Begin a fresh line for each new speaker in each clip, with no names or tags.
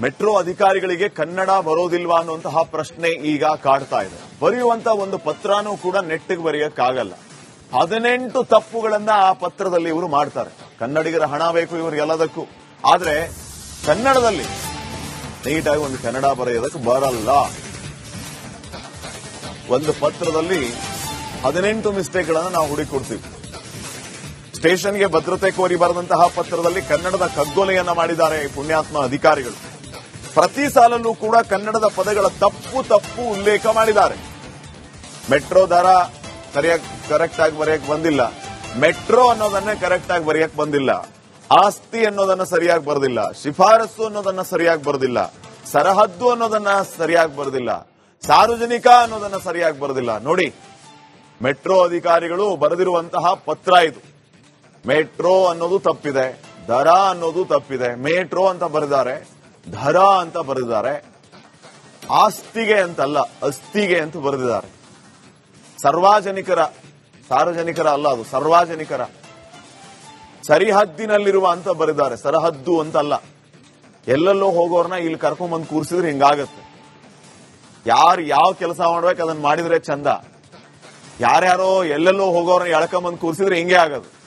Metro ಅಧಿಕಾರಿಗಳಿಗೆ ಕನ್ನಡ ಬರೋದಿಲ್ವಾ ಅನ್ನುವಂತಹ ಪ್ರಶ್ನೆ ಈಗ ಕಾಡ್ತಾ ಇದೆ. ಬರೆಯುವಂತ ಒಂದು ಪತ್ರನೂ ಕೂಡ ನೆಟ್ಟಿಗೆ ಬರೆಯಕ್ಕಾಗಲ್ಲ. ಹದಿನೆಂಟು ತಪ್ಪುಗಳನ್ನ ಆ ಪತ್ರದಲ್ಲಿ ಇವರು ಮಾಡ್ತಾರೆ. ಕನ್ನಡಿಗರ ಹಣ ಬೇಕು ಇವರಿಗೆಲ್ಲದಕ್ಕೂ. ಆದ್ರೆ ಕನ್ನಡದಲ್ಲಿ ನೀಟಾಗಿ ಒಂದು ಕನ್ನಡ ಬರೆಯೋದಕ್ಕೆ ಬರಲ್ಲ. ಒಂದು ಪತ್ರದಲ್ಲಿ ಹದಿನೆಂಟು ಮಿಸ್ಟೇಕ್ಗಳನ್ನು ನಾವು ಹುಡುಕೊಡ್ತೀವಿ ಸ್ಟೇಷನ್ಗೆ ಭದ್ರತೆ ಕೋರಿ ಬರೆದಂತಹ ಪತ್ರದಲ್ಲಿ ಕನ್ನಡದ ಕಗ್ಗೊಲೆಯನ್ನ ಮಾಡಿದ್ದಾರೆ ಪುಣ್ಯಾತ್ಮ ಅಧಿಕಾರಿಗಳು. ಪ್ರತಿ ಸಾಲಲ್ಲೂ ಕೂಡ ಕನ್ನಡದ ಪದಗಳ ತಪ್ಪು ತಪ್ಪು ಉಲ್ಲೇಖ ಮಾಡಿದ್ದಾರೆ. ಮೆಟ್ರೋ ದರ ಸರಿಯಾಗಿ ಕರೆಕ್ಟ್ ಆಗಿ ಬರೆಯಕ್ ಬಂದಿಲ್ಲ. ಮೆಟ್ರೋ ಅನ್ನೋದನ್ನೇ ಕರೆಕ್ಟ್ ಆಗಿ ಬರೆಯಕ್ ಬಂದಿಲ್ಲ. ಆಸ್ತಿ ಅನ್ನೋದನ್ನ ಸರಿಯಾಗಿ ಬರೆದಿಲ್ಲ. ಶಿಫಾರಸು ಅನ್ನೋದನ್ನ ಸರಿಯಾಗಿ ಬರೆದಿಲ್ಲ. ಸರಹದ್ದು ಅನ್ನೋದನ್ನ ಸರಿಯಾಗಿ ಬರೆದಿಲ್ಲ. ಸಾರ್ವಜನಿಕ ಅನ್ನೋದನ್ನ ಸರಿಯಾಗಿ ಬರೆದಿಲ್ಲ. ನೋಡಿ, ಮೆಟ್ರೋ ಅಧಿಕಾರಿಗಳು ಬರೆದಿರುವಂತಹ ಪತ್ರ ಇದು. ಮೆಟ್ರೋ ಅನ್ನೋದು ತಪ್ಪಿದೆ, ದರ ಅನ್ನೋದು ತಪ್ಪಿದೆ, ಮೆಟ್ರೋ ಅಂತ ಬರೆದಿದ್ದಾರೆ ದರ ಅಂತ ಬರೆದಿದ್ದಾರೆ. ಆಸ್ತಿಗೆ ಅಂತಲ್ಲ ಅಸ್ತಿಗೆ ಅಂತ ಬರೆದಿದ್ದಾರೆ. ಸಾರ್ವಜನಿಕರ ಸಾರ್ವಜನಿಕರ ಅಲ್ಲ ಅದು, ಸಾರ್ವಜನಿಕರ. ಸರಿಹದ್ದಿನಲ್ಲಿರುವ ಅಂತ ಬರೆದಿದ್ದಾರೆ, ಸರಹದ್ದು ಅಂತಲ್ಲ. ಎಲ್ಲೆಲ್ಲೋ ಹೋಗೋರ್ನ ಇಲ್ಲಿ ಕರ್ಕೊಂಡ್ಬಂದು ಕೂರಿಸಿದ್ರೆ ಹಿಂಗಾಗತ್ತೆ. ಯಾರು ಯಾವ ಕೆಲಸ ಮಾಡ್ಬೇಕು ಅದನ್ನ ಮಾಡಿದ್ರೆ ಚಂದ. ಯಾರ್ಯಾರೋ ಎಲ್ಲೆಲ್ಲೋ ಹೋಗೋರ್ನ ಎಳ್ಕೊಂಬಂದು ಕೂರಿಸಿದ್ರೆ ಹಿಂಗೆ ಆಗೋದು.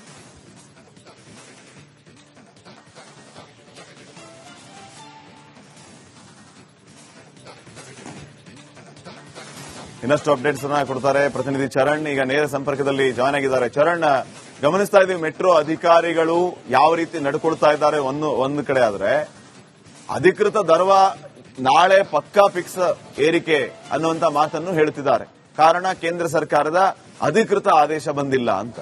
ಇನ್ನಷ್ಟು ಅಪ್ಡೇಟ್ಸ್ ಅನ್ನ ಕೊಡ್ತಾರೆ ಪ್ರತಿನಿಧಿ ಚರಣ್. ಈಗ ನೇರ ಸಂಪರ್ಕದಲ್ಲಿ ಜಾಯ್ನ್ ಆಗಿದ್ದಾರೆ. ಚರಣ್, ಗಮನಿಸ್ತಾ ಇದೀವಿ ಮೆಟ್ರೋ ಅಧಿಕಾರಿಗಳು ಯಾವ ರೀತಿ ನಡ್ಕೊಳ್ತಾ ಇದ್ದಾರೆ ಒಂದು ಒಂದು ಕಡೆ ಆದ್ರೆ ಅಧಿಕೃತ ದರ್ವ ನಾಳೆ ಪಕ್ಕಾ ಫಿಕ್ಸ್ ಏರಿಕೆ ಅನ್ನುವಂತ ಮಾತನ್ನು ಹೇಳುತ್ತಿದ್ದಾರೆ ಕಾರಣ ಕೇಂದ್ರ ಸರ್ಕಾರದ ಅಧಿಕೃತ ಆದೇಶ ಬಂದಿಲ್ಲ ಅಂತ.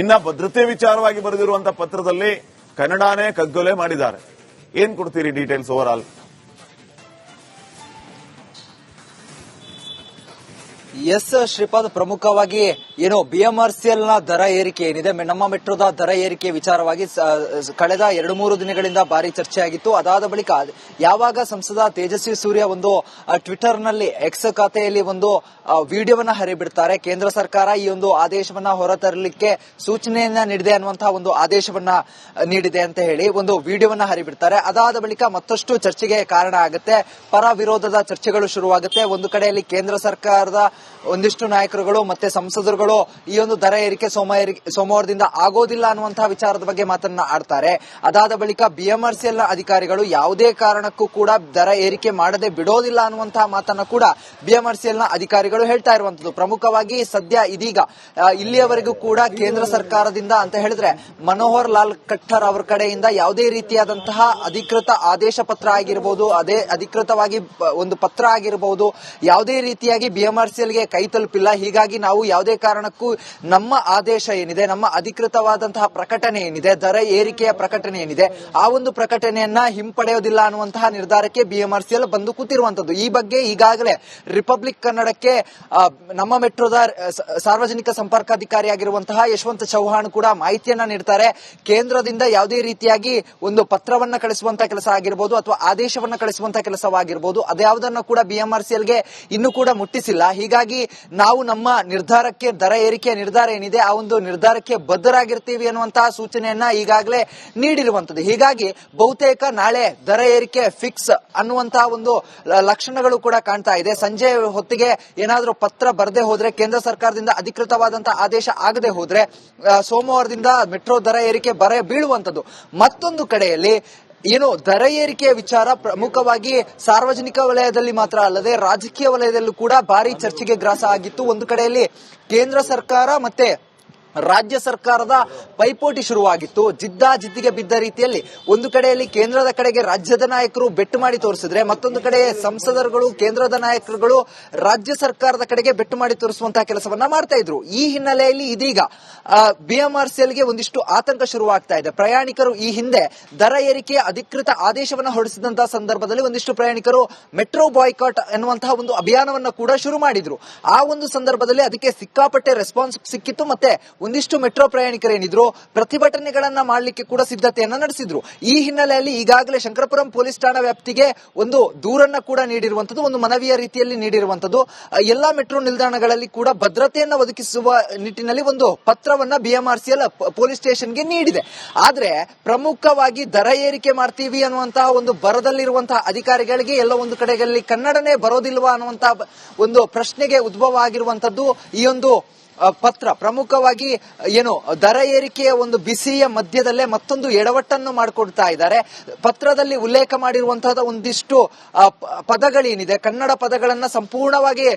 ಇನ್ನ ಭದ್ರತೆ ವಿಚಾರವಾಗಿ ಬರೆದಿರುವಂತಹ ಪತ್ರದಲ್ಲಿ ಕನ್ನಡಾನೇ ಕಗ್ಗೊಲೆ ಮಾಡಿದ್ದಾರೆ. ಏನ್ ಕೊಡ್ತೀರಿ details overall
S Shripad ಪ್ರಮುಖವಾಗಿ ಏನು ಬಿಎಂಆರ್ಸಿಎಲ್ನ ದರ ಏರಿಕೆ ಏನಿದೆ? ನಮ್ಮ ಮೆಟ್ರೋದ ದರ ಏರಿಕೆ ವಿಚಾರವಾಗಿ ಕಳೆದ ಎರಡು ಮೂರು ದಿನಗಳಿಂದ ಭಾರಿ ಚರ್ಚೆ ಆಗಿತ್ತು ಅದಾದ ಬಳಿಕ ಯಾವಾಗ ಸಂಸದ ತೇಜಸ್ವಿ ಸೂರ್ಯ ಒಂದು ಟ್ವಿಟರ್ನಲ್ಲಿ ಎಕ್ಸ್ ಖಾತೆಯಲ್ಲಿ ಒಂದು ವಿಡಿಯೋವನ್ನ ಹರಿಬಿಡ್ತಾರೆ. ಕೇಂದ್ರ ಸರ್ಕಾರ ಈ ಒಂದು ಆದೇಶವನ್ನ ಹೊರತರಲಿಕ್ಕೆ ಸೂಚನೆಯನ್ನ ನೀಡಿದೆ ಅನ್ನುವಂತಹ ಒಂದು ಆದೇಶವನ್ನ ನೀಡಿದೆ ಅಂತ ಹೇಳಿ ಒಂದು ವಿಡಿಯೋವನ್ನ ಹರಿಬಿಡ್ತಾರೆ. ಅದಾದ ಬಳಿಕ ಮತ್ತಷ್ಟು ಚರ್ಚೆಗೆ ಕಾರಣ ಆಗುತ್ತೆ. ಪರ ವಿರೋಧದ ಚರ್ಚೆಗಳು ಶುರುವಾಗುತ್ತೆ. ಒಂದು ಕಡೆಯಲ್ಲಿ ಕೇಂದ್ರ ಸರ್ಕಾರದ ಒಂದಿಷ್ಟು ನಾಯಕರುಗಳು ಮತ್ತೆ ಸಂಸದರುಗಳು ಈ ಒಂದು ದರ ಏರಿಕೆ ಸೋಮ ಸೋಮವಾರದಿಂದ ಆಗೋದಿಲ್ಲ ಅನ್ನುವಂತಹ ವಿಚಾರದ ಬಗ್ಗೆ ಮಾತನ್ನ ಆಡ್ತಾರೆ ಅದಾದ ಬಳಿಕ ಬಿಎಂಆರ್ಸಿಎಲ್ನ ಅಧಿಕಾರಿಗಳು ಯಾವುದೇ ಕಾರಣಕ್ಕೂ ಕೂಡ ದರ ಏರಿಕೆ ಮಾಡದೆ ಬಿಡೋದಿಲ್ಲ ಅನ್ನುವಂತಹ ಮಾತನ್ನ ಕೂಡ ಬಿಎಂಆರ್ಸಿಎಲ್ನ ಅಧಿಕಾರಿಗಳು ಹೇಳ್ತಾ ಇರುವಂತದ್ದು. ಪ್ರಮುಖವಾಗಿ ಸದ್ಯ ಇದೀಗ ಇಲ್ಲಿಯವರೆಗೂ ಕೂಡ ಕೇಂದ್ರ ಸರ್ಕಾರದಿಂದ ಅಂತ ಹೇಳಿದ್ರೆ ಮನೋಹರ್ ಲಾಲ್ ಕಟ್ಟರ್ ಅವರ ಕಡೆಯಿಂದ ಯಾವುದೇ ರೀತಿಯಾದಂತಹ ಅಧಿಕೃತ ಆದೇಶ ಪತ್ರ ಆಗಿರಬಹುದು ಅದೇ ಅಧಿಕೃತವಾಗಿ ಒಂದು ಪತ್ರ ಆಗಿರಬಹುದು ಯಾವುದೇ ರೀತಿಯಾಗಿ ಬಿಎಂಆರ್ಸಿಎಲ್ಗೆ ಕೈ ತಲುಪಿಲ್ಲ. ಹೀಗಾಗಿ ನಾವು ಯಾವುದೇ ಕಾರಣಕ್ಕೂ ನಮ್ಮ ಆದೇಶ ಏನಿದೆ, ನಮ್ಮ ಅಧಿಕೃತವಾದಂತಹ ಪ್ರಕಟಣೆ ಏನಿದೆ, ದರ ಏರಿಕೆಯ ಪ್ರಕಟಣೆ ಏನಿದೆ, ಆ ಒಂದು ಪ್ರಕಟಣೆಯನ್ನ ಹಿಂಪಡೆಯೋದಿಲ್ಲ ಅನ್ನುವಂತಹ ನಿರ್ಧಾರಕ್ಕೆ ಬಿಎಂಆರ್ಸಿಎಲ್ ಬಂದು ಕೂತಿರುವಂತದ್ದು ಈ ಬಗ್ಗೆ ಈಗಾಗಲೇ ರಿಪಬ್ಲಿಕ್ ಕನ್ನಡಕ್ಕೆ ನಮ್ಮ ಮೆಟ್ರೋದ ಸಾರ್ವಜನಿಕ ಸಂಪರ್ಕಾಧಿಕಾರಿಯಾಗಿರುವಂತಹ ಯಶವಂತ ಚೌಹಾಣ್ ಕೂಡ ಮಾಹಿತಿಯನ್ನ ನೀಡ್ತಾರೆ. ಕೇಂದ್ರದಿಂದ ಯಾವುದೇ ರೀತಿಯಾಗಿ ಒಂದು ಪತ್ರವನ್ನ ಕಳಿಸುವಂತಹ ಕೆಲಸ ಆಗಿರಬಹುದು ಅಥವಾ ಆದೇಶವನ್ನ ಕಳಿಸುವಂತಹ ಕೆಲಸವಾಗಿರಬಹುದು ಅದ್ಯಾವುದನ್ನ ಕೂಡ ಬಿಎಂಆರ್ಸಿಎಲ್ಗೆ ಇನ್ನೂ ಕೂಡ ಮುಟ್ಟಿಸಿಲ್ಲ. ಹೀಗಾಗಿ ನಾವು ನಮ್ಮ ನಿರ್ಧಾರಕ್ಕೆ ದರ ಏರಿಕೆ ನಿರ್ಧಾರ ಏನಿದೆ, ಆ ಒಂದು ನಿರ್ಧಾರಕ್ಕೆ ಬದ್ಧರಾಗಿರ್ತೀವಿ ಅನ್ನುವಂತಹ ಸೂಚನೆಯನ್ನ ಈಗಾಗಲೇ ನೀಡಿರುವಂತದ್ದು ಹೀಗಾಗಿ ಬಹುತೇಕ ನಾಳೆ ದರ ಏರಿಕೆ ಫಿಕ್ಸ್ ಅನ್ನುವಂತಹ ಒಂದು ಲಕ್ಷಣಗಳು ಕೂಡ ಕಾಣ್ತಾ ಇದೆ. ಸಂಜೆ ಹೊತ್ತಿಗೆ ಏನಾದರೂ ಪತ್ರ ಬರದೆ ಹೋದ್ರೆ, ಕೇಂದ್ರ ಸರ್ಕಾರದಿಂದ ಅಧಿಕೃತವಾದಂತಹ ಆದೇಶ ಆಗದೆ ಹೋದ್ರೆ ಸೋಮವಾರದಿಂದ ಮೆಟ್ರೋ ದರ ಏರಿಕೆ ಬರ ಬೀಳುವಂತದ್ದು ಮತ್ತೊಂದು ಕಡೆಯಲ್ಲಿ ಏನು ದರ ಏರಿಕೆಯ ವಿಚಾರ ಪ್ರಮುಖವಾಗಿ ಸಾರ್ವಜನಿಕ ವಲಯದಲ್ಲಿ ಮಾತ್ರ ಅಲ್ಲದೆ ರಾಜಕೀಯ ವಲಯದಲ್ಲೂ ಕೂಡ ಭಾರಿ ಚರ್ಚೆಗೆ ಗ್ರಾಸ ಆಗಿತ್ತು. ಒಂದು ಕಡೆಯಲ್ಲಿ ಕೇಂದ್ರ ಸರ್ಕಾರ ಮತ್ತೆ ರಾಜ್ಯ ಸರ್ಕಾರದ ಪೈಪೋಟಿ ಶುರುವಾಗಿತ್ತು. ಜಿದ್ದಾ ಜಿದ್ದಿಗೆ ಬಿದ್ದ ರೀತಿಯಲ್ಲಿ ಒಂದು ಕಡೆಯಲ್ಲಿ ಕೇಂದ್ರದ ಕಡೆಗೆ ರಾಜ್ಯದ ನಾಯಕರು ಬೆಟ್ಟು ಮಾಡಿ ತೋರಿಸಿದ್ರೆ ಮತ್ತೊಂದು ಕಡೆ ಸಂಸದರುಗಳು, ಕೇಂದ್ರದ ನಾಯಕರುಗಳು ರಾಜ್ಯ ಸರ್ಕಾರದ ಕಡೆಗೆ ಬೆಟ್ಟು ಮಾಡಿ ತೋರಿಸುವಂತಹ ಕೆಲಸವನ್ನ ಮಾಡ್ತಾ ಇದ್ರು. ಈ ಹಿನ್ನೆಲೆಯಲ್ಲಿ ಇದೀಗ ಬಿಎಂಆರ್ಸಿಎಲ್ಗೆ ಒಂದಿಷ್ಟು ಆತಂಕ ಶುರುವಾಗ್ತಾ ಇದೆ. ಪ್ರಯಾಣಿಕರು ಈ ಹಿಂದೆ ದರ ಏರಿಕೆ ಅಧಿಕೃತ ಆದೇಶವನ್ನು ಹೊರಡಿಸಿದಂತಹ ಸಂದರ್ಭದಲ್ಲಿ ಒಂದಿಷ್ಟು ಪ್ರಯಾಣಿಕರು ಮೆಟ್ರೋ ಬಾಯ್ಕಾಟ್ ಎನ್ನುವಂತಹ ಒಂದು ಅಭಿಯಾನವನ್ನು ಕೂಡ ಶುರು ಮಾಡಿದ್ರು. ಆ ಒಂದು ಸಂದರ್ಭದಲ್ಲಿ ಅದಕ್ಕೆ ಸಿಕ್ಕಾಪಟ್ಟೆ ರೆಸ್ಪಾನ್ಸ್ ಸಿಕ್ಕಿತ್ತು. ಮತ್ತೆ ಒಂದಿಷ್ಟು ಮೆಟ್ರೋ ಪ್ರಯಾಣಿಕರೇನಿದ್ರು, ಪ್ರತಿಭಟನೆಗಳನ್ನ ಮಾಡಲಿಕ್ಕೆ ಕೂಡ ಸಿದ್ಧತೆಯನ್ನ ನಡೆಸಿದ್ರು. ಈ ಹಿನ್ನೆಲೆಯಲ್ಲಿ ಈಗಾಗಲೇ ಶಂಕರಪುರಂ ಪೊಲೀಸ್ ಠಾಣಾ ವ್ಯಾಪ್ತಿಗೆ ಒಂದು ದೂರನ್ನ ಕೂಡ ನೀಡಿರುವಂತದ್ದು ಒಂದು ಮನವಿಯ ರೀತಿಯಲ್ಲಿ ನೀಡಿರುವಂತದ್ದು ಎಲ್ಲಾ ಮೆಟ್ರೋ ನಿಲ್ದಾಣಗಳಲ್ಲಿ ಕೂಡ ಭದ್ರತೆಯನ್ನ ಒದಗಿಸುವ ನಿಟ್ಟಿನಲ್ಲಿ ಒಂದು ಪತ್ರವನ್ನ ಬಿಎಂಆರ್ಸಿಎಲ್ ಪೊಲೀಸ್ ಸ್ಟೇಷನ್ಗೆ ನೀಡಿದೆ. ಆದ್ರೆ ಪ್ರಮುಖವಾಗಿ ದರ ಏರಿಕೆ ಮಾಡ್ತೀವಿ ಅನ್ನುವಂತಹ ಒಂದು ಬರದಲ್ಲಿರುವಂತಹ ಅಧಿಕಾರಿಗಳಿಗೆ ಎಲ್ಲ ಒಂದು ಕಡೆಗಳಲ್ಲಿ ಕನ್ನಡನೇ ಬರೋದಿಲ್ವಾ ಅನ್ನುವಂತಹ ಒಂದು ಪ್ರಶ್ನೆಗೆ ಉದ್ಭವ ಆಗಿರುವಂತದ್ದು ಈ ಒಂದು ಪತ್ರ. ಪ್ರಮುಖವಾಗಿ ಏನು, ದರ ಏರಿಕೆಯ ಒಂದು ಬಿಸಿಯ ಮಧ್ಯದಲ್ಲೇ ಮತ್ತೊಂದು ಎಡವಟ್ಟನ್ನು ಮಾಡಿಕೊಡ್ತಾ ಇದ್ದಾರೆ. ಪತ್ರದಲ್ಲಿ ಉಲ್ಲೇಖ ಮಾಡಿರುವಂತಹ ಒಂದಿಷ್ಟು ಪದಗಳೇನಿದೆ. ಕನ್ನಡ ಪದಗಳನ್ನ ಸಂಪೂರ್ಣವಾಗಿ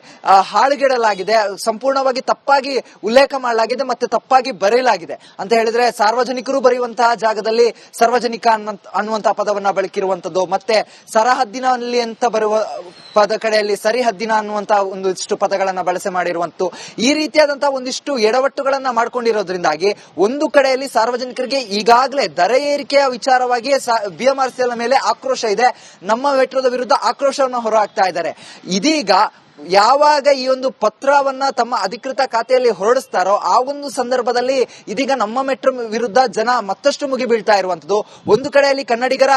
ಹಾಳುಗೆಡಲಾಗಿದೆ. ಸಂಪೂರ್ಣವಾಗಿ ತಪ್ಪಾಗಿ ಉಲ್ಲೇಖ ಮಾಡಲಾಗಿದೆ ಮತ್ತೆ ತಪ್ಪಾಗಿ ಬರೆಯಲಾಗಿದೆ. ಅಂತ ಹೇಳಿದ್ರೆ ಸಾರ್ವಜನಿಕರು ಬರೆಯುವಂತಹ ಜಾಗದಲ್ಲಿ ಸಾರ್ವಜನಿಕ ಅನ್ನುವಂತಹ ಪದವನ್ನ ಬಳಕಿರುವಂತದ್ದು. ಮತ್ತೆ ಸರಹದ್ದಿನಲ್ಲಿ ಅಂತ ಬರುವ ಪದ ಕಡೆಯಲ್ಲಿ ಸರಿಹದ್ದಿನ ಅನ್ನುವಂತಹ ಒಂದಿಷ್ಟು ಪದಗಳನ್ನ ಬಳಕೆ ಮಾಡಿರುವಂತ. ಈ ರೀತಿಯಾದಂತಹ ಒಂದಿಷ್ಟು ಎಡವಟ್ಟುಗಳನ್ನ ಮಾಡ್ಕೊಂಡಿರೋದ್ರಿಂದಾಗಿ ಒಂದು ಕಡೆಯಲ್ಲಿ ಸಾರ್ವಜನಿಕರಿಗೆ ಈಗಾಗಲೇ ದರ ಏರಿಕೆಯ ವಿಚಾರವಾಗಿ ಬಿಎಂಆರ್ಸಿಎಲ್ ಮೇಲೆ ಆಕ್ರೋಶ ಇದೆ. ನಮ್ಮ ಮೆಟ್ರೋದ ವಿರುದ್ಧ ಆಕ್ರೋಶವನ್ನು ಹೊರಹಾಕ್ತಾ ಇದ್ದಾರೆ. ಇದೀಗ ಯಾವಾಗ ಈ ಒಂದು ಪತ್ರವನ್ನ ತಮ್ಮ ಅಧಿಕೃತ ಖಾತೆಯಲ್ಲಿ ಹೊರಡಿಸ್ತಾರೋ ಆ ಒಂದು ಸಂದರ್ಭದಲ್ಲಿ ಇದೀಗ ನಮ್ಮ ಮೆಟ್ರೋ ವಿರುದ್ಧ ಜನ ಮತ್ತಷ್ಟು ಮುಗಿ ಬೀಳ್ತಾ ಇರುವಂತದ್ದು ಒಂದು ಕಡೆಯಲ್ಲಿ ಕನ್ನಡಿಗರ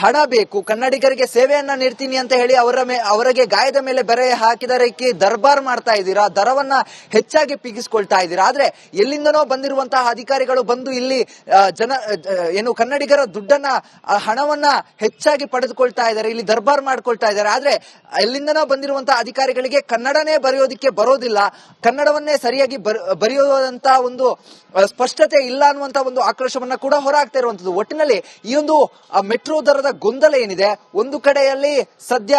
ಹಣ ಬೇಕು, ಕನ್ನಡಿಗರಿಗೆ ಸೇವೆಯನ್ನ ನೀಡ್ತೀನಿ ಅಂತ ಹೇಳಿ ಅವರ ಅವರಿಗೆ ಗಾಯದ ಮೇಲೆ ಬೆರೆ ಹಾಕಿದರಕ್ಕೆ ದರ್ಬಾರ್ ಮಾಡ್ತಾ ಇದ್ದೀರಾ? ದರವನ್ನ ಹೆಚ್ಚಾಗಿ ಪಿಗಿಸ್ಕೊಳ್ತಾ ಇದ್ದೀರಾ? ಆದ್ರೆ ಎಲ್ಲಿಂದನೋ ಬಂದಿರುವಂತಹ ಅಧಿಕಾರಿಗಳು ಬಂದು ಇಲ್ಲಿ ಜನ ಏನು ಕನ್ನಡಿಗರ ದುಡ್ಡನ್ನ ಹಣವನ್ನ ಹೆಚ್ಚಾಗಿ ಪಡೆದುಕೊಳ್ತಾ ಇದ್ದಾರೆ, ಇಲ್ಲಿ ದರ್ಬಾರ್ ಮಾಡ್ಕೊಳ್ತಾ ಇದ್ದಾರೆ. ಆದ್ರೆ ಎಲ್ಲಿಂದನೋ ಬಂದಿರುವಂತಹ ಅಧಿಕಾರಿಗಳಿಗೆ ಕನ್ನಡನೇ ಬರೆಯೋದಿಕ್ಕೆ ಬರೋದಿಲ್ಲ, ಕನ್ನಡವನ್ನೇ ಸರಿಯಾಗಿ ಬರ- ಬರೆಯುವಂತ ಒಂದು ಸ್ಪಷ್ಟತೆ ಇಲ್ಲ ಅನ್ನುವಂತ ಒಂದು ಆಕ್ರೋಶವನ್ನ ಕೂಡ ಹೊರಹಾಕ್ತಾ ಇರುವಂತದ್ದು. ಒಟ್ಟಿನಲ್ಲಿ ಈ ಒಂದು ಮೆಟ್ರೋ ದರದ ಗೊಂದಲ ಏನಿದೆ? ಒಂದು ಕಡೆಯಲ್ಲಿ ಸದ್ಯ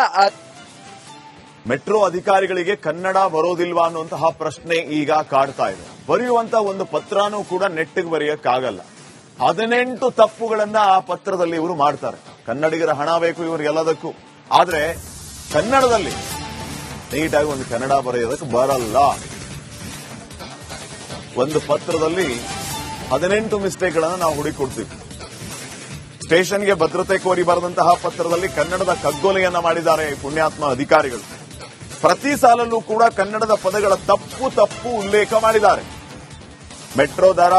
ಮೆಟ್ರೋ ಅಧಿಕಾರಿಗಳಿಗೆ ಕನ್ನಡ ಬರೋದಿಲ್ವಾ ಅನ್ನುವಂತಹ ಪ್ರಶ್ನೆ ಈಗ ಕಾಡ್ತಾ ಇದೆ. ಬರೆಯುವಂತ ಒಂದು ಪತ್ರನೂ ಕೂಡ ನೆಟ್ಟಿಗೆ ಬರೆಯಕ್ಕಾಗಲ್ಲ. ಹದಿನೆಂಟು ತಪ್ಪುಗಳನ್ನ ಆ ಪತ್ರದಲ್ಲಿ ಇವರು ಮಾಡ್ತಾರೆ. ಕನ್ನಡಿಗರ ಹಣ ಬೇಕು ಇವರಿಗೆಲ್ಲದಕ್ಕೂ. ಆದ್ರೆ ಕನ್ನಡದಲ್ಲಿ ನೀಟಾಗಿ ಒಂದು ಕನ್ನಡ ಬರೆಯೋದಕ್ಕೆ ಬರಲ್ಲ. ಒಂದು ಪತ್ರದಲ್ಲಿ ಹದಿನೆಂಟು ಮಿಸ್ಟೇಕ್ಗಳನ್ನು ನಾವು ಹುಡುಕೊಡ್ತೀವಿ. ಸ್ಟೇಷನ್ಗೆ ಭದ್ರತೆ ಕೋರಿ ಬರೆದಂತಹ ಪತ್ರದಲ್ಲಿ ಕನ್ನಡದ ಕಗ್ಗೊಲೆಯನ್ನ ಮಾಡಿದ್ದಾರೆ ಪುಣ್ಯಾತ್ಮ ಅಧಿಕಾರಿಗಳು. ಪ್ರತಿ ಸಾಲಲ್ಲೂ ಕೂಡ ಕನ್ನಡದ ಪದಗಳ ತಪ್ಪು ತಪ್ಪು ಉಲ್ಲೇಖ ಮಾಡಿದ್ದಾರೆ. ಮೆಟ್ರೋ ದರ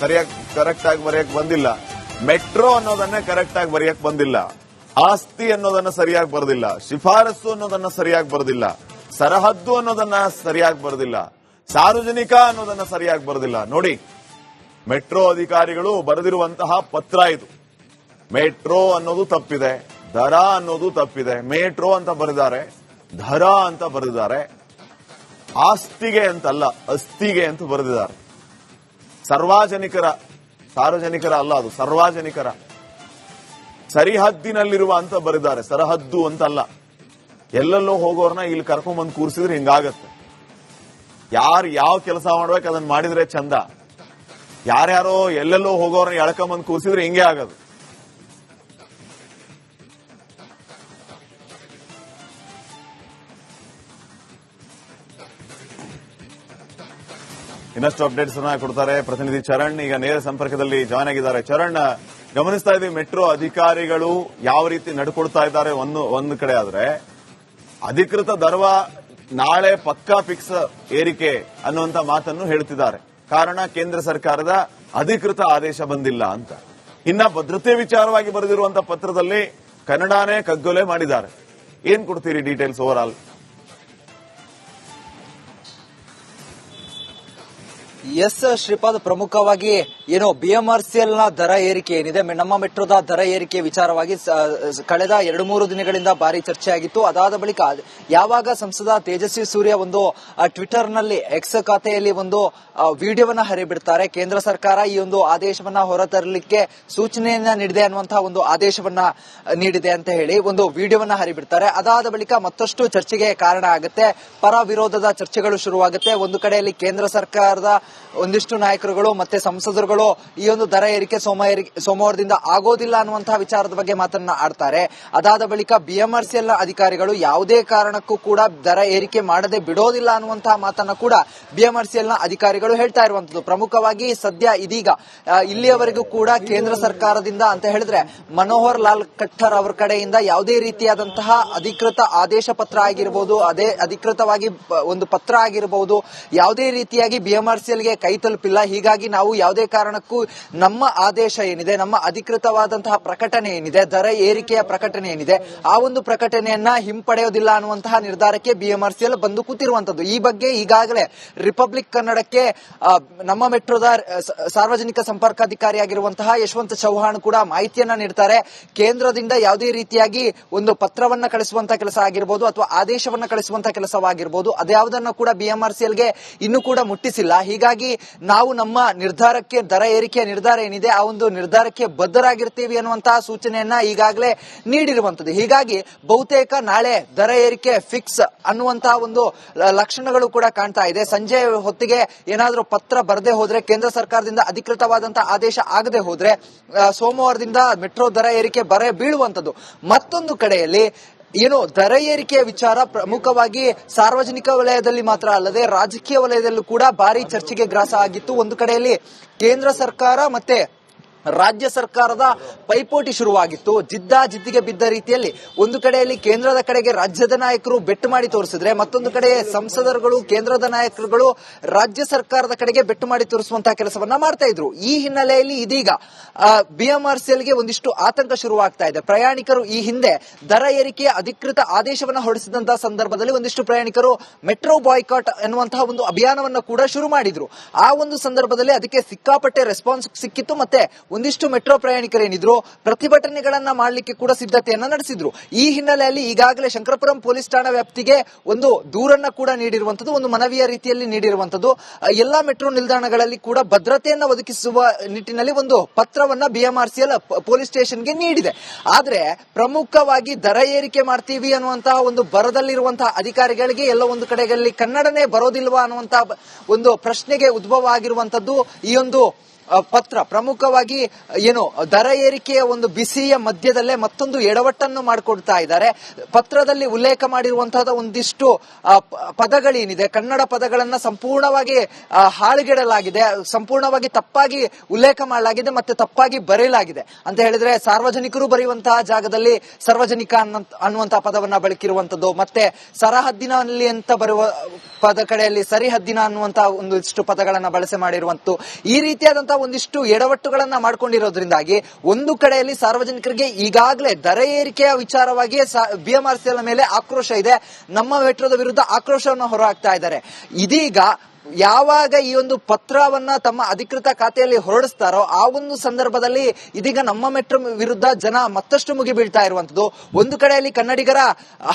ಸರಿಯಾಗಿ ಕರೆಕ್ಟ್ ಆಗಿ ಬರೆಯಕ್ ಬಂದಿಲ್ಲ. ಮೆಟ್ರೋ ಅನ್ನೋದನ್ನೇ ಕರೆಕ್ಟ್ ಆಗಿ ಬರೆಯಕ್ ಬಂದಿಲ್ಲ. ಆಸ್ತಿ ಅನ್ನೋದನ್ನ ಸರಿಯಾಗಿ ಬರೆದಿಲ್ಲ, ಶಿಫಾರಸು ಅನ್ನೋದನ್ನ ಸರಿಯಾಗಿ ಬರೆದಿಲ್ಲ, ಸರಹದ್ದು ಅನ್ನೋದನ್ನ ಸರಿಯಾಗಿ ಬರೆದಿಲ್ಲ, ಸಾರ್ವಜನಿಕ ಅನ್ನೋದನ್ನ ಸರಿಯಾಗಿ ಬರೆದಿಲ್ಲ. ನೋಡಿ, ಮೆಟ್ರೋ ಅಧಿಕಾರಿಗಳು ಬರೆದಿರುವಂತಹ ಪತ್ರ ಇದು. ಮೆಟ್ರೋ ಅನ್ನೋದು ತಪ್ಪಿದೆ, ದರ ಅನ್ನೋದು ತಪ್ಪಿದೆ, ಮೆಟ್ರೋ ಅಂತ ಬರೆದಿದ್ದಾರೆ, ದರ ಅಂತ ಬರೆದಿದ್ದಾರೆ, ಆಸ್ತಿಗೆ ಅಂತಲ್ಲ, ಅಸ್ತಿಗೆ ಅಂತ ಬರೆದಿದ್ದಾರೆ. ಸಾರ್ವಜನಿಕರ ಸಾರ್ವಜನಿಕರ ಅಲ್ಲ ಅದು, ಸಾರ್ವಜನಿಕರ. ಸರಿಹದ್ದಿನಲ್ಲಿರುವ ಅಂತ ಬರೆದಿದ್ದಾರೆ ಸರಹದ್ದು ಅಂತಲ್ಲ. ಎಲ್ಲೆಲ್ಲೋ ಹೋಗೋರ್ನ ಇಲ್ಲಿ ಕರ್ಕೊಂಡ್ಬಂದು ಕೂರಿಸಿದ್ರೆ ಹಿಂಗಾಗತ್ತೆ. ಯಾರು ಯಾವ ಕೆಲಸ ಮಾಡ್ಬೇಕು ಅದನ್ನ ಮಾಡಿದ್ರೆ ಚಂದ. ಯಾರ್ಯಾರೋ ಎಲ್ಲೆಲ್ಲೋ ಹೋಗೋರ್ನ ಎಳ್ಕೊಂಬಂದು ಕೂರಿಸಿದ್ರೆ ಹಿಂಗೆ ಆಗೋದು. ಇನ್ನಷ್ಟು ಅಪ್ಡೇಟ್ಸ್ ಕೊಡ್ತಾರೆ ಪ್ರತಿನಿಧಿ ಚರಣ್. ಈಗ ನೇರ ಸಂಪರ್ಕದಲ್ಲಿ ಜಾಯ್ನ್ ಆಗಿದ್ದಾರೆ. ಚರಣ್ ಗಮನಿಸ್ತಾ ಇದ್ದೀವಿ, ಮೆಟ್ರೋ ಅಧಿಕಾರಿಗಳು ಯಾವ ರೀತಿ ನಡ್ಕೊಡ್ತಾ ಇದ್ದಾರೆ ಒಂದು ಒಂದು ಕಡೆ ಆದ್ರೆ ಅಧಿಕೃತ ದರ್ವ ನಾಳೆ ಪಕ್ಕಾ ಫಿಕ್ಸ್ ಏರಿಕೆ ಅನ್ನುವಂತ ಮಾತನ್ನು ಹೇಳ್ತಿದ್ದಾರೆ. ಕಾರಣ ಕೇಂದ್ರ ಸರ್ಕಾರದ ಅಧಿಕೃತ ಆದೇಶ ಬಂದಿಲ್ಲ ಅಂತ. ಇನ್ನ ಭದ್ರತೆ ವಿಚಾರವಾಗಿ ಬರೆದಿರುವಂತಹ ಪತ್ರದಲ್ಲಿ ಕನ್ನಡನೇ ಕಗ್ಗೊಲೆ ಮಾಡಿದ್ದಾರೆ. ಏನ್ ಕೊಡ್ತೀರಿ details overall
S Shripad ಪ್ರಮುಖವಾಗಿ ಏನು ಬಿಎಂಆರ್ಸಿಎಲ್ನ ದರ ಏರಿಕೆ ಏನಿದೆ? ನಮ್ಮ ಮೆಟ್ರೋದ ದರ ಏರಿಕೆ ವಿಚಾರವಾಗಿ ಸ- ಸ- ಕಳೆದ ಎರಡು ಮೂರು ದಿನಗಳಿಂದ ಭಾರಿ ಚರ್ಚೆ ಆಗಿತ್ತು ಅದಾದ ಬಳಿಕ ಯಾವಾಗ ಸಂಸದ ತೇಜಸ್ವಿ ಸೂರ್ಯ ಒಂದು ಟ್ವಿಟರ್ನಲ್ಲಿ ಎಕ್ಸ್ ಖಾತೆಯಲ್ಲಿ ಒಂದು ವಿಡಿಯೋವನ್ನ ಹರಿಬಿಡ್ತಾರೆ. ಕೇಂದ್ರ ಸರ್ಕಾರ ಈ ಒಂದು ಆದೇಶವನ್ನ ಹೊರತರಲಿಕ್ಕೆ ಸೂಚನೆಯನ್ನ ನೀಡಿದೆ ಅನ್ನುವಂತಹ ಒಂದು ಆದೇಶವನ್ನ ನೀಡಿದೆ ಅಂತ ಹೇಳಿ ಒಂದು ವಿಡಿಯೋವನ್ನ ಹರಿಬಿಡ್ತಾರೆ. ಅದಾದ ಬಳಿಕ ಮತ್ತಷ್ಟು ಚರ್ಚೆಗೆ ಕಾರಣ ಆಗುತ್ತೆ. ಪರ ವಿರೋಧದ ಚರ್ಚೆಗಳು ಶುರುವಾಗುತ್ತೆ. ಒಂದು ಕಡೆಯಲ್ಲಿ ಕೇಂದ್ರ ಸರ್ಕಾರದ ಒಂದಿಷ್ಟು ನಾಯಕರುಗಳು ಮತ್ತೆ ಈ ಒಂದು ದರ ಏರಿಕೆ ಸೋಮ ಸೋಮವಾರದಿಂದ ಆಗೋದಿಲ್ಲ ಅನ್ನುವಂತಹ ವಿಚಾರದ ಬಗ್ಗೆ ಮಾತನ್ನ ಆಡ್ತಾರೆ ಅದಾದ ಬಳಿಕ ಬಿಎಂಆರ್ಸಿಎಲ್ ಅಧಿಕಾರಿಗಳು ಯಾವುದೇ ಕಾರಣಕ್ಕೂ ಕೂಡ ದರ ಏರಿಕೆ ಮಾಡದೆ ಬಿಡೋದಿಲ್ಲ ಅನ್ನುವಂತಹ ಮಾತನ್ನ ಕೂಡ ಬಿಎಂಆರ್ಸಿಎಲ್ ಅಧಿಕಾರಿಗಳು ಹೇಳ್ತಾ ಇರುವಂತದ್ದು ಪ್ರಮುಖವಾಗಿ ಸದ್ಯ ಇದೀಗ ಇಲ್ಲಿಯವರೆಗೂ ಕೂಡ ಕೇಂದ್ರ ಸರ್ಕಾರದಿಂದ ಅಂತ ಹೇಳಿದ್ರೆ ಮನೋಹರ್ ಲಾಲ್ ಕಟ್ಟರ್ ಅವರ ಕಡೆಯಿಂದ ಯಾವುದೇ ರೀತಿಯಾದಂತಹ ಅಧಿಕೃತ ಆದೇಶ ಪತ್ರ ಆಗಿರಬಹುದು ಅದೇ ಅಧಿಕೃತವಾಗಿ ಒಂದು ಪತ್ರ ಆಗಿರಬಹುದು ಯಾವುದೇ ರೀತಿಯಾಗಿ ಬಿಎಂಆರ್ಸಿಎಲ್ಗೆ ಕೈ ತಲುಪಿಲ್ಲ. ಹೀಗಾಗಿ ನಾವು ಯಾವುದೇ ಕಾರಣಕ್ಕೂ ನಮ್ಮ ಆದೇಶ ಏನಿದೆ, ನಮ್ಮ ಅಧಿಕೃತವಾದಂತಹ ಪ್ರಕಟಣೆ ಏನಿದೆ, ದರ ಏರಿಕೆಯ ಪ್ರಕಟಣೆ ಏನಿದೆ, ಆ ಒಂದು ಪ್ರಕಟಣೆಯನ್ನ ಹಿಂಪಡೆಯೋದಿಲ್ಲ ಅನ್ನುವಂತಹ ನಿರ್ಧಾರಕ್ಕೆ ಬಿಎಂಆರ್ಸಿಎಲ್ ಬಂದು ಕೂತಿರುವಂತದ್ದು ಈ ಬಗ್ಗೆ ಈಗಾಗಲೇ ರಿಪಬ್ಲಿಕ್ ಕನ್ನಡಕ್ಕೆ ನಮ್ಮ ಮೆಟ್ರೋದ ಸಾರ್ವಜನಿಕ ಸಂಪರ್ಕಾಧಿಕಾರಿಯಾಗಿರುವಂತಹ ಯಶವಂತ ಚೌಹಾಣ್ ಕೂಡ ಮಾಹಿತಿಯನ್ನ ನೀಡ್ತಾರೆ. ಕೇಂದ್ರದಿಂದ ಯಾವುದೇ ರೀತಿಯಾಗಿ ಒಂದು ಪತ್ರವನ್ನ ಕಳಿಸುವಂತ ಕೆಲಸ ಆಗಿರ್ಬೋದು ಅಥವಾ ಆದೇಶವನ್ನ ಕಳಿಸುವಂತ ಕೆಲಸವಾಗಿರ್ಬೋದು, ಅದ್ಯಾವುದನ್ನ ಕೂಡ ಬಿಎಂಆರ್ಸಿಎಲ್ಗೆ ಇನ್ನೂ ಕೂಡ ಮುಟ್ಟಿಸಿಲ್ಲ. ಹೀಗಾಗಿ ನಾವು ನಮ್ಮ ನಿರ್ಧಾರಕ್ಕೆ ದರ ಏರಿಕೆಯ ನಿರ್ಧಾರ ಏನಿದೆ, ಆ ಒಂದು ನಿರ್ಧಾರಕ್ಕೆ ಬದ್ಧರಾಗಿರ್ತೀವಿ ಅನ್ನುವಂತಹ ಸೂಚನೆಯನ್ನ ಈಗಾಗಲೇ ನೀಡಿರುವಂತದ್ದು ಹೀಗಾಗಿ ಬಹುತೇಕ ನಾಳೆ ದರ ಏರಿಕೆ ಫಿಕ್ಸ್ ಅನ್ನುವಂತಹ ಒಂದು ಲಕ್ಷಣಗಳು ಕೂಡ ಕಾಣ್ತಾ ಇದೆ. ಸಂಜೆ ಹೊತ್ತಿಗೆ ಏನಾದರೂ ಪತ್ರ ಬರದೆ ಹೋದ್ರೆ, ಕೇಂದ್ರ ಸರ್ಕಾರದಿಂದ ಅಧಿಕೃತವಾದಂತಹ ಆದೇಶ ಆಗದೆ ಹೋದ್ರೆ ಸೋಮವಾರದಿಂದ ಮೆಟ್ರೋ ದರ ಏರಿಕೆ ಬರೆ ಬೀಳುವಂತದ್ದು ಮತ್ತೊಂದು ಕಡೆಯಲ್ಲಿ ಏನು ದರ ಏರಿಕೆಯ ವಿಚಾರ ಪ್ರಮುಖವಾಗಿ ಸಾರ್ವಜನಿಕ ವಲಯದಲ್ಲಿ ಮಾತ್ರ ಅಲ್ಲದೆ ರಾಜಕೀಯ ವಲಯದಲ್ಲೂ ಕೂಡ ಭಾರಿ ಚರ್ಚೆಗೆ ಗ್ರಾಸ ಆಗಿತ್ತು. ಒಂದು ಕಡೆಯಲ್ಲಿ ಕೇಂದ್ರ ಸರ್ಕಾರ ಮತ್ತೆ ರಾಜ್ಯ ಸರ್ಕಾರದ ಪೈಪೋಟಿ ಶುರುವಾಗಿತ್ತು. ಜಿದ್ದ ಜಿದ್ದಿಗೆ ಬಿದ್ದ ರೀತಿಯಲ್ಲಿ ಒಂದು ಕಡೆಯಲ್ಲಿ ಕೇಂದ್ರದ ಕಡೆಗೆ ರಾಜ್ಯದ ನಾಯಕರು ಬೆಟ್ಟು ಮಾಡಿ ತೋರಿಸಿದ್ರೆ ಮತ್ತೊಂದು ಕಡೆ ಸಂಸದರುಗಳು, ಕೇಂದ್ರದ ನಾಯಕರುಗಳು ರಾಜ್ಯ ಸರ್ಕಾರದ ಕಡೆಗೆ ಬೆಟ್ಟು ಮಾಡಿ ತೋರಿಸುವಂತಹ ಕೆಲಸವನ್ನ ಮಾಡ್ತಾ ಇದ್ರು. ಈ ಹಿನ್ನೆಲೆಯಲ್ಲಿ ಇದೀಗ ಬಿಎಂಆರ್ಸಿಎಲ್ಗೆ ಒಂದಿಷ್ಟು ಆತಂಕ ಶುರುವಾಗ್ತಾ ಇದೆ. ಪ್ರಯಾಣಿಕರು ಈ ಹಿಂದೆ ದರ ಏರಿಕೆಯ ಅಧಿಕೃತ ಆದೇಶವನ್ನು ಹೊರಡಿಸಿದಂತಹ ಸಂದರ್ಭದಲ್ಲಿ ಒಂದಿಷ್ಟು ಪ್ರಯಾಣಿಕರು ಮೆಟ್ರೋ ಬಾಯ್ಕಾಟ್ ಎನ್ನುವಂತಹ ಒಂದು ಅಭಿಯಾನವನ್ನು ಕೂಡ ಶುರು ಮಾಡಿದ್ರು. ಆ ಒಂದು ಸಂದರ್ಭದಲ್ಲಿ ಅದಕ್ಕೆ ಸಿಕ್ಕಾಪಟ್ಟೆ ರೆಸ್ಪಾನ್ಸ್ ಸಿಕ್ಕಿತ್ತು. ಮತ್ತೆ ಒಂದಿಷ್ಟು ಮೆಟ್ರೋ ಪ್ರಯಾಣಿಕರೇನಿದ್ರು, ಪ್ರತಿಭಟನೆಗಳನ್ನ ಮಾಡಲಿಕ್ಕೆ ಕೂಡ ಸಿದ್ಧತೆಯನ್ನ ನಡೆಸಿದ್ರು. ಈ ಹಿನ್ನೆಲೆಯಲ್ಲಿ ಈಗಾಗಲೇ ಶಂಕರಪುರಂ ಪೊಲೀಸ್ ಠಾಣಾ ವ್ಯಾಪ್ತಿಗೆ ಒಂದು ದೂರನ್ನ ಕೂಡ ನೀಡಿರುವಂತದ್ದು ಒಂದು ಮನವಿಯ ರೀತಿಯಲ್ಲಿ ನೀಡಿರುವಂತದ್ದು ಎಲ್ಲಾ ಮೆಟ್ರೋ ನಿಲ್ದಾಣಗಳಲ್ಲಿ ಕೂಡ ಭದ್ರತೆಯನ್ನ ಒದಗಿಸುವ ನಿಟ್ಟಿನಲ್ಲಿ ಒಂದು ಪತ್ರವನ್ನ ಬಿಎಂಆರ್ಸಿಎಲ್ ಪೊಲೀಸ್ ಸ್ಟೇಷನ್ಗೆ ನೀಡಿದೆ. ಆದ್ರೆ ಪ್ರಮುಖವಾಗಿ ದರ ಏರಿಕೆ ಮಾಡ್ತೀವಿ ಅನ್ನುವಂತಹ ಒಂದು ಬರದಲ್ಲಿರುವಂತಹ ಅಧಿಕಾರಿಗಳಿಗೆ ಎಲ್ಲ ಒಂದು ಕಡೆಗಳಲ್ಲಿ ಕನ್ನಡನೇ ಬರೋದಿಲ್ವಾ ಅನ್ನುವಂತಹ ಒಂದು ಪ್ರಶ್ನೆಗೆ ಉದ್ಭವ ಆಗಿರುವಂತದ್ದು ಈ ಒಂದು ಪತ್ರ. ಪ್ರಮುಖವಾಗಿ ಏನು, ದರ ಏರಿಕೆಯ ಒಂದು ಬಿಸಿಯ ಮಧ್ಯದಲ್ಲೇ ಮತ್ತೊಂದು ಎಡವಟ್ಟನ್ನು ಮಾಡಿಕೊಡ್ತಾ ಇದ್ದಾರೆ. ಪತ್ರದಲ್ಲಿ ಉಲ್ಲೇಖ ಮಾಡಿರುವಂತಹ ಒಂದಿಷ್ಟು ಪದಗಳೇನಿದೆ, ಕನ್ನಡ ಪದಗಳನ್ನ ಸಂಪೂರ್ಣವಾಗಿ ಹಾಳುಗೆಡಲಾಗಿದೆ, ಸಂಪೂರ್ಣವಾಗಿ ತಪ್ಪಾಗಿ ಉಲ್ಲೇಖ ಮಾಡಲಾಗಿದೆ ಮತ್ತೆ ತಪ್ಪಾಗಿ ಬರೆಯಲಾಗಿದೆ. ಅಂತ ಹೇಳಿದ್ರೆ ಸಾರ್ವಜನಿಕರು ಬರೆಯುವಂತಹ ಜಾಗದಲ್ಲಿ ಸಾರ್ವಜನಿಕ ಅನ್ನುವಂತಹ ಪದವನ್ನ ಬಳಕಿರುವಂತದ್ದು, ಮತ್ತೆ ಸರಹದ್ದಿನಲ್ಲಿ ಅಂತ ಬರುವ ಪದ ಕಡೆಯಲ್ಲಿ ಸರಿಹದ್ದಿನ ಅನ್ನುವಂತಹ ಒಂದಿಷ್ಟು ಪದಗಳನ್ನ ಬಳಕೆ ಮಾಡಿರುವಂತ ಈ ರೀತಿಯಾದಂತಹ ಒಂದಿಷ್ಟು ಎಡವಟ್ಟುಗಳನ್ನ ಮಾಡ್ಕೊಂಡಿರೋದ್ರಿಂದಾಗಿ ಒಂದು ಕಡೆಯಲ್ಲಿ ಸಾರ್ವಜನಿಕರಿಗೆ ಈಗಾಗಲೇ ದರ ಏರಿಕೆಯ ವಿಚಾರವಾಗಿ ಬಿಎಂಆರ್ಸಿಎಲ್ ಮೇಲೆ ಆಕ್ರೋಶ ಇದೆ. ನಮ್ಮ ಮೆಟ್ರೋದ ವಿರುದ್ಧ ಆಕ್ರೋಶವನ್ನು ಹೊರಹಾಕ್ತಾ ಇದ್ದಾರೆ. ಇದೀಗ ಯಾವಾಗ ಈ ಒಂದು ಪತ್ರವನ್ನ ತಮ್ಮ ಅಧಿಕೃತ ಖಾತೆಯಲ್ಲಿ ಹೊರಡಿಸ್ತಾರೋ ಆ ಒಂದು ಸಂದರ್ಭದಲ್ಲಿ ಇದೀಗ ನಮ್ಮ ಮೆಟ್ರೋ ವಿರುದ್ಧ ಜನ ಮತ್ತಷ್ಟು ಮುಗಿ ಬೀಳ್ತಾ ಇರುವಂತದ್ದು ಒಂದು ಕಡೆಯಲ್ಲಿ ಕನ್ನಡಿಗರ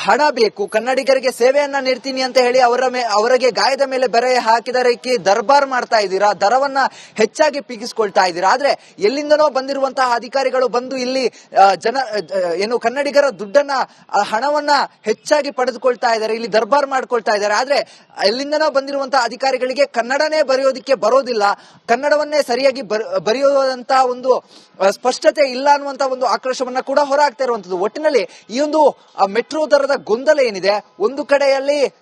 ಹಣ ಬೇಕು, ಕನ್ನಡಿಗರಿಗೆ ಸೇವೆಯನ್ನ ನೀಡ್ತೀನಿ ಅಂತ ಹೇಳಿ ಅವರ ಅವರಿಗೆ ಗಾಯದ ಮೇಲೆ ಬೆರೆ ಹಾಕಿದರಕ್ಕೆ ದರ್ಬಾರ್ ಮಾಡ್ತಾ ಇದ್ದೀರಾ? ದರವನ್ನ ಹೆಚ್ಚಾಗಿ ಪೀಗಿಸ್ಕೊಳ್ತಾ ಇದ್ದೀರಾ? ಆದ್ರೆ ಎಲ್ಲಿಂದನೋ ಬಂದಿರುವಂತಹ ಅಧಿಕಾರಿಗಳು ಬಂದು ಇಲ್ಲಿ ಜನ ಏನು ಕನ್ನಡಿಗರ ದುಡ್ಡನ್ನ ಹಣವನ್ನ ಹೆಚ್ಚಾಗಿ ಪಡೆದುಕೊಳ್ತಾ ಇದ್ದಾರೆ, ಇಲ್ಲಿ ದರ್ಬಾರ್ ಮಾಡ್ಕೊಳ್ತಾ ಇದ್ದಾರೆ. ಆದ್ರೆ ಎಲ್ಲಿಂದನೋ ಬಂದಿರುವಂತಹ ಅಧಿಕಾರಿಗಳಿಗೆ ಕನ್ನಡನೇ ಬರೆಯೋದಕ್ಕೆ ಬರೋದಿಲ್ಲ. ಕನ್ನಡವನ್ನೇ ಸರಿಯಾಗಿ ಬರ- ಬರೆಯುವಂತಹ ಒಂದು ಸ್ಪಷ್ಟತೆ ಇಲ್ಲ ಅನ್ನುವಂತ ಒಂದು ಆಕ್ರೋಶವನ್ನ ಕೂಡ ಹೊರಹಾಕ್ತಾ ಇರುವಂತದ್ದು. ಒಟ್ಟಿನಲ್ಲಿ ಈ ಒಂದು ಮೆಟ್ರೋ ದರದ ಗೊಂದಲ ಏನಿದೆ? ಒಂದು ಕಡೆಯಲ್ಲಿ